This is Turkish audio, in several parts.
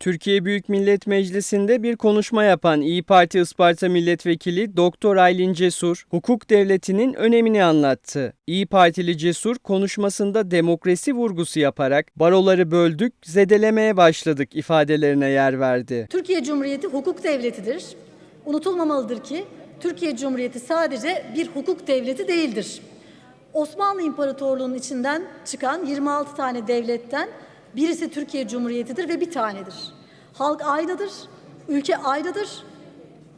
Türkiye Büyük Millet Meclisi'nde bir konuşma yapan İyi Parti Isparta Milletvekili Doktor Aylin Cesur, hukuk devletinin önemini anlattı. İyi Partili Cesur konuşmasında demokrasi vurgusu yaparak baroları böldük, zedelemeye başladık ifadelerine yer verdi. Türkiye Cumhuriyeti hukuk devletidir. Unutulmamalıdır ki Türkiye Cumhuriyeti sadece bir hukuk devleti değildir. Osmanlı İmparatorluğu'nun içinden çıkan 26 tane devletten birisi Türkiye Cumhuriyeti'dir ve bir tanedir. Halk aynıdır, ülke aynıdır.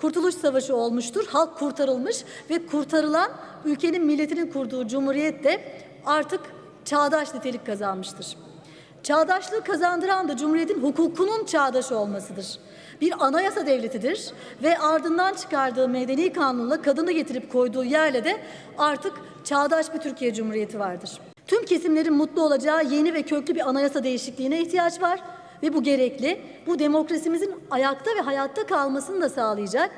Kurtuluş Savaşı olmuştur, halk kurtarılmış ve kurtarılan ülkenin milletinin kurduğu cumhuriyet de artık çağdaş nitelik kazanmıştır. Çağdaşlığı kazandıran da Cumhuriyet'in hukukunun çağdaş olmasıdır. Bir anayasa devletidir ve ardından çıkardığı medeni kanunla kadını getirip koyduğu yerle de artık çağdaş bir Türkiye Cumhuriyeti vardır. Tüm kesimlerin mutlu olacağı yeni ve köklü bir anayasa değişikliğine ihtiyaç var ve bu gerekli. Bu demokrasimizin ayakta ve hayatta kalmasını da sağlayacak.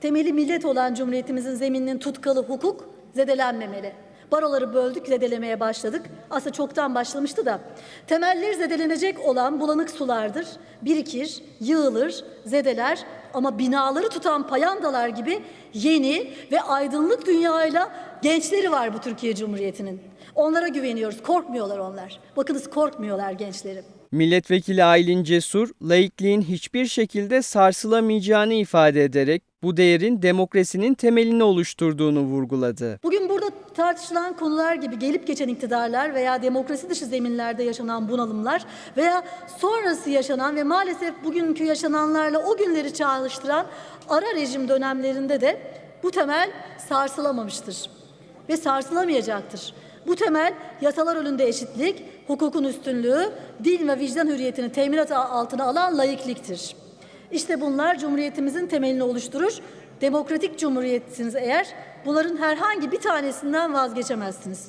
Temeli millet olan Cumhuriyetimizin zemininin tutkalı hukuk zedelenmemeli. Baroları böldük, zedelemeye başladık. Aslında çoktan başlamıştı da. Temelleri zedelenecek olan bulanık sulardır. Birikir, yığılır, zedeler ama binaları tutan payandalar gibi yeni ve aydınlık dünyayla gençleri var bu Türkiye Cumhuriyeti'nin. Onlara güveniyoruz. Korkmuyorlar onlar. Bakınız korkmuyorlar gençlerim. Milletvekili Aylin Cesur, laikliğin hiçbir şekilde sarsılamayacağını ifade ederek bu değerin demokrasinin temelini oluşturduğunu vurguladı. Bugün burada tartışılan konular gibi gelip geçen iktidarlar veya demokrasi dışı zeminlerde yaşanan bunalımlar veya sonrası yaşanan ve maalesef bugünkü yaşananlarla o günleri çağrıştıran ara rejim dönemlerinde de bu temel sarsılamamıştır ve sarsılamayacaktır. Bu temel yasalar önünde eşitlik, hukukun üstünlüğü, din ve vicdan hürriyetini teminat altına alan laikliktir. İşte bunlar Cumhuriyetimizin temelini oluşturur. Demokratik cumhuriyetsiniz eğer bunların herhangi bir tanesinden vazgeçemezsiniz.